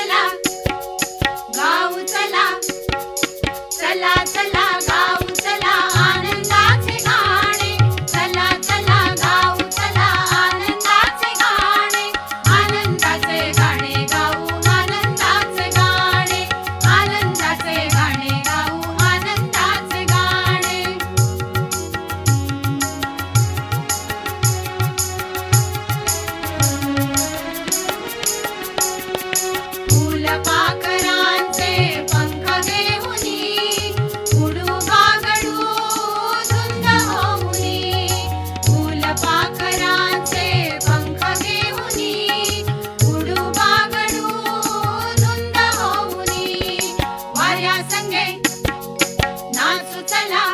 चला. गाऊ चला. चला चला. चला